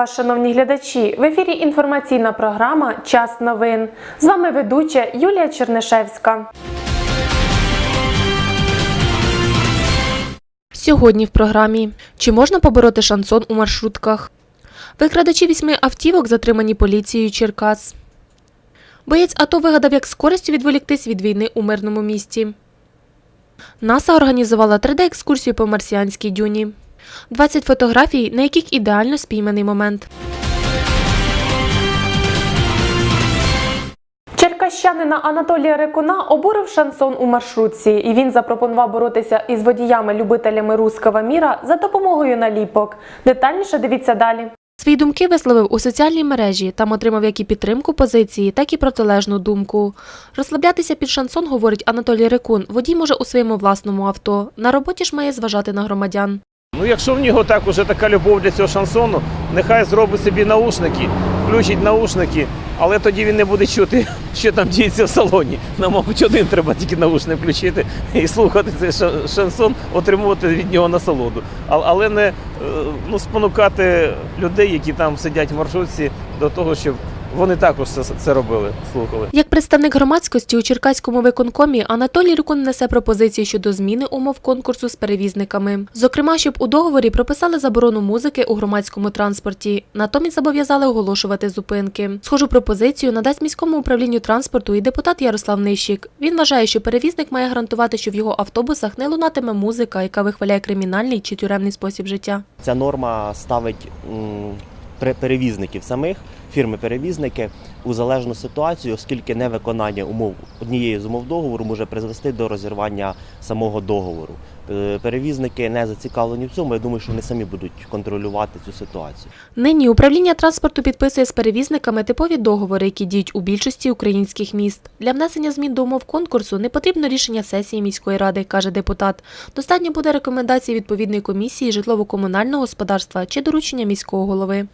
Вас, шановні глядачі! В ефірі інформаційна програма Час новин. З вами ведуча Юлія Чернишевська. Сьогодні в програмі чи можна побороти шансон у маршрутках? Викрадачі вісьми автівок затримані поліцією Черкас. Боєць АТО вигадав, як з користю відволіктись від війни у мирному місті. НАСА організувала 3D-екскурсію по марсіанській дюні. 20 фотографій, на яких ідеально спійманий момент. Черкащанина Анатолія Рекуна обурив шансон у маршрутці, і він запропонував боротися із водіями-любителями руского міра за допомогою наліпок. Детальніше дивіться далі. Свої думки висловив у соціальній мережі. Там отримав як і підтримку позиції, так і протилежну думку. Розслаблятися під шансон, говорить Анатолій Рекун, водій може у своєму власному авто. На роботі ж має зважати на громадян. Ну, якщо в нього так уже така любов для цього шансону, нехай зробить собі наушники, включить наушники, але тоді він не буде чути, що там діється в салоні. Нам, мабуть, один треба тільки наушник включити і слухати цей шансон, отримувати від нього насолоду. Але не е, ну, спонукати людей, які там сидять в маршрутці, до того, щоб вони також це, це робили, слухали. Як представник громадськості у Черкаському виконкомі Анатолій Рукун несе пропозиції щодо зміни умов конкурсу з перевізниками. Зокрема, щоб у договорі прописали заборону музики у громадському транспорті, натомість зобов'язали оголошувати зупинки. Схожу пропозицію надасть міському управлінню транспорту і депутат Ярослав Нищик. Він вважає, що перевізник має гарантувати, що в його автобусах не лунатиме музика, яка вихваляє кримінальний чи тюремний спосіб життя. Ця норма ставить перевізників самих, фірми-перевізники у залежну ситуацію, оскільки невиконання умов однієї з умов договору може призвести до розірвання самого договору. Е, Перевізники не зацікавлені в цьому. Я думаю, що вони самі будуть контролювати цю ситуацію. Нині управління транспорту підписує з перевізниками типові договори, які діють у більшості українських міст. Для внесення змін до умов конкурсу не потрібно рішення сесії міської ради, каже депутат. Достатньо буде рекомендації відповідної комісії житлово-комунального господарства чи доручення міського голови.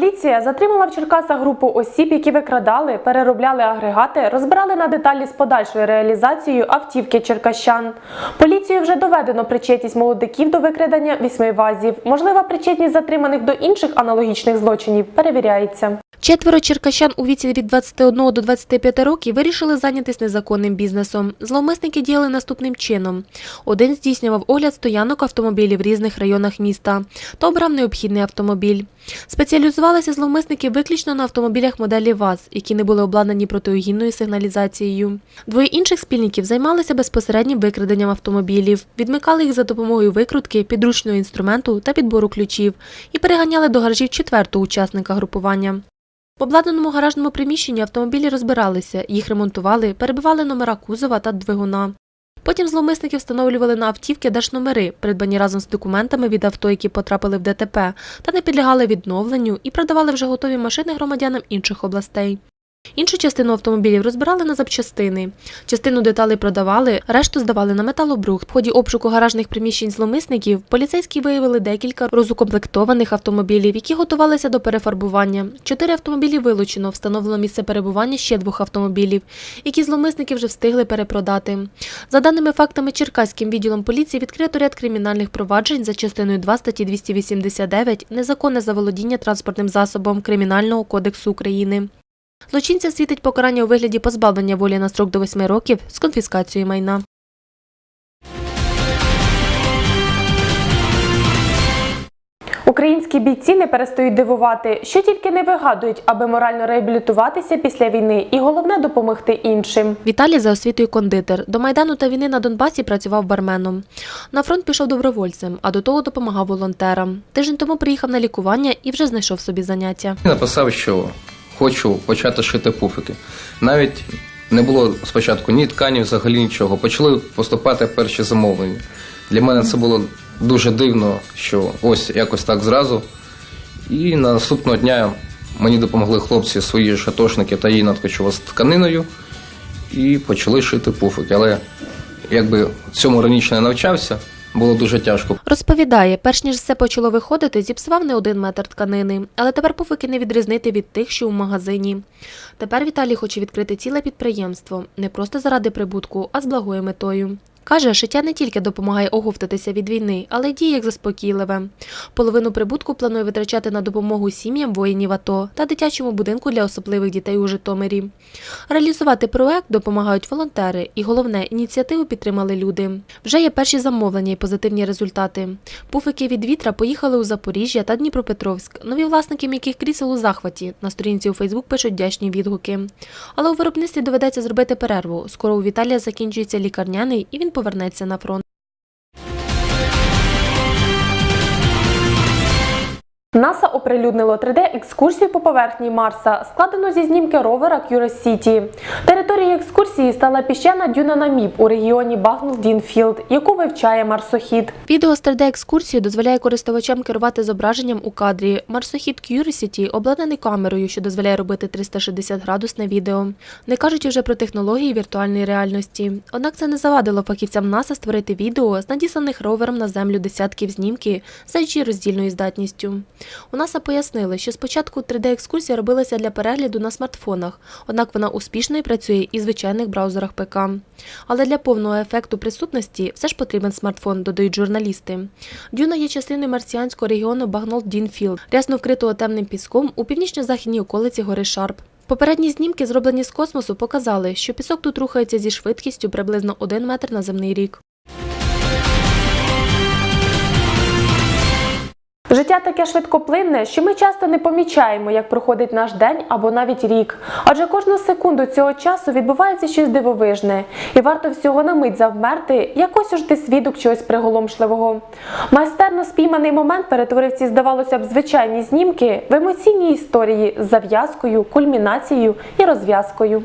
Поліція затримала в Черкасах групу осіб, які викрадали, переробляли агрегати, розбирали на деталі з подальшою реалізацією автівки черкащан. Поліцію вже доведено причетність молодиків до викрадення вісьми вазів. Можлива причетність затриманих до інших аналогічних злочинів перевіряється. Четверо черкащан у віці від 21 до 25 років вирішили зайнятися незаконним бізнесом. Зловмисники діяли наступним чином: один здійснював огляд стоянок автомобілів в різних районах міста та обрав необхідний автомобіль. Спеціалізувалися зловмисники виключно на автомобілях моделі ВАЗ, які не були обладнані протиогінною сигналізацією. Двоє інших спільників займалися безпосереднім викраденням автомобілів, відмикали їх за допомогою викрутки, підручного інструменту та підбору ключів і переганяли до гаражів четвертого учасника групування. В обладнаному гаражному приміщенні автомобілі розбиралися, їх ремонтували, перебивали номера кузова та двигуна. Потім зловмисники встановлювали на автівки держномери, придбані разом з документами від авто, які потрапили в ДТП, та не підлягали відновленню і продавали вже готові машини громадянам інших областей. Іншу частину автомобілів розбирали на запчастини. Частину деталей продавали, решту здавали на металобрухт. В ході обшуку гаражних приміщень зловмисників поліцейські виявили декілька розукомплектованих автомобілів, які готувалися до перефарбування. Чотири автомобілі вилучено, встановлено місце перебування ще двох автомобілів, які зловмисники вже встигли перепродати. За даними фактами Черкаським відділом поліції відкрито ряд кримінальних проваджень за частиною 2 статті 289 незаконне заволодіння транспортним засобом Кримінального кодексу України. Злочинця світить покарання у вигляді позбавлення волі на строк до 8 років з конфіскацією майна. Українські бійці не перестають дивувати, що тільки не вигадують, аби морально реабілітуватися після війни, і головне допомогти іншим. Віталій за освітою кондитер. До майдану та війни на Донбасі працював барменом. На фронт пішов добровольцем, а до того допомагав волонтерам. Тиждень тому приїхав на лікування і вже знайшов собі заняття. Написав, що хочу почати шити пуфики. Навіть не було спочатку ні тканів, взагалі нічого. Почали поступати перші замовлення. Для мене це було дуже дивно, що ось якось так зразу. І на наступного дня мені допомогли хлопці свої ж атошники та її надкочували з тканиною і почали шити пуфики. Але якби цьому раніше не навчався, було дуже тяжко. Розповідає, перш ніж все почало виходити, зіпсував не один метр тканини, але тепер пуфики не відрізнити від тих, що у магазині. Тепер Віталій хоче відкрити ціле підприємство не просто заради прибутку, а з благою метою. Каже, шиття не тільки допомагає оговтатися від війни, але й діє як заспокійливе. Половину прибутку планує витрачати на допомогу сім'ям воїнів АТО та дитячому будинку для особливих дітей у Житомирі. Реалізувати проект допомагають волонтери, і головне, ініціативу підтримали люди. Вже є перші замовлення і позитивні результати. Пуфики від вітра поїхали у Запоріжжя та Дніпропетровськ, нові власники яких крісел у захваті. На сторінці у Фейсбук пишуть вдячні відгуки. Але у виробництві доведеться зробити перерву. Скоро у Віталія закінчується лікарняний і він повернеться на фронт. НАСА оприлюднило 3D-екскурсію по поверхні Марса, складену зі знімки ровера Curiosity. Територією екскурсії стала піщана дюна Наміб у регіоні Багнул-Дінфілд, яку вивчає марсохід. Відео з 3D-екскурсією дозволяє користувачам керувати зображенням у кадрі. Марсохід Curiosity обладнаний камерою, що дозволяє робити 360 градусне відео. Не кажучи вже про технології віртуальної реальності. Однак це не завадило фахівцям НАСА створити відео з надісланих ровером на землю десятків знімки з роздільною здатністю. У НАСА пояснили, що спочатку 3D-екскурсія робилася для перегляду на смартфонах, однак вона успішно і працює і в звичайних браузерах ПК. Але для повного ефекту присутності все ж потрібен смартфон, додають журналісти. Дюна є частиною марсіанського регіону Багнол-Дінфілд, рясно вкритого темним піском у північно-західній околиці гори Шарп. Попередні знімки, зроблені з космосу, показали, що пісок тут рухається зі швидкістю приблизно 1 метр на земний рік. Життя таке швидкоплинне, що ми часто не помічаємо, як проходить наш день або навіть рік. Адже кожну секунду цього часу відбувається щось дивовижне, і варто всього на мить завмерти, якось уж ти свідок чогось приголомшливого. Майстерно спійманий момент перетворив ці, здавалося б, звичайні знімки в емоційні історії з зав'язкою, кульмінацією і розв'язкою.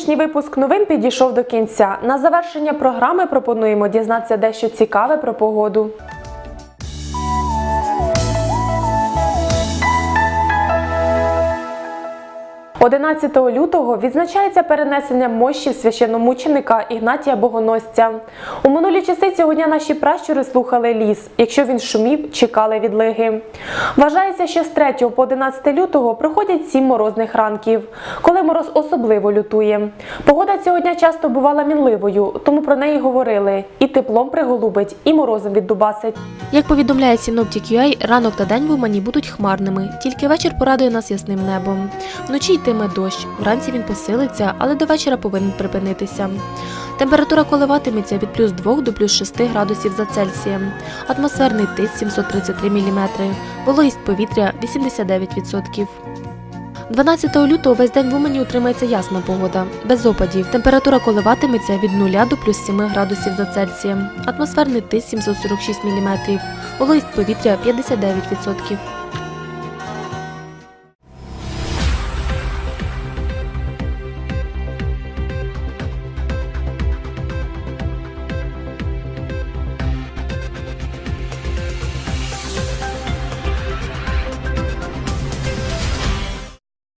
Сьогоднішній випуск новин підійшов до кінця. На завершення програми пропонуємо дізнатися дещо цікаве про погоду. 11 лютого відзначається перенесення мощів священномученика Ігнатія Богоносця. У минулі часи цього дня наші пращури слухали ліс. Якщо він шумів, чекали відлиги. Вважається, що з 3 по 11 лютого проходять сім морозних ранків, коли мороз особливо лютує. Погода цього дня часто бувала мінливою, тому про неї говорили і теплом приголубить, і морозом віддубасить. Як повідомляє Synoptic.ua, ранок та день в Умані будуть хмарними, тільки вечір порадує нас ясним небом. Вночі йтиме дощ, вранці він посилиться, але до вечора повинен припинитися. Температура коливатиметься від плюс 2 до плюс 6 градусів за Цельсієм. Атмосферний тиск 733 мм, вологість повітря 89%. 12 лютого весь день в Умані утримається ясна погода, без опадів. Температура коливатиметься від 0 до плюс 7 градусів за Цельсієм. Атмосферний тиск 746 мм, вологість повітря 59%.